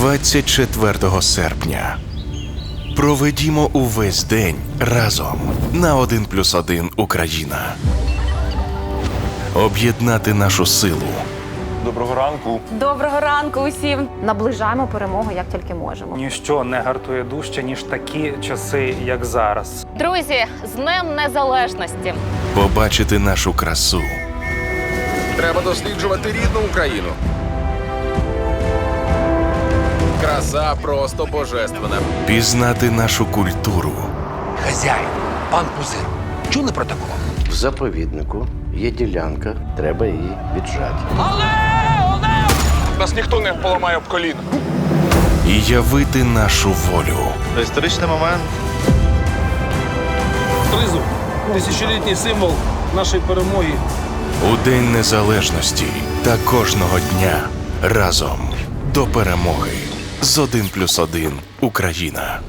24 серпня. Проведімо увесь день разом на 1 плюс 1 Україна. Об'єднати нашу силу Доброго ранку. Доброго ранку усім. наближаємо перемогу як тільки можемо. Ніщо не гартує дужче, ніж такі часи, як зараз. Друзі, з Днем Незалежності. побачити нашу красу, Треба досліджувати рідну Україну. Краса просто божественна. пізнати нашу культуру, Хазяїн, пан Пузир. Чули про такого? В заповіднику є ділянка, треба її віджати. Але Нас ніхто не поламає об коліна. і явити нашу волю. Історичний момент. Тризуб тисячолітній символ нашої перемоги. У День Незалежності та кожного дня разом до перемоги з 1 плюс 1 Україна.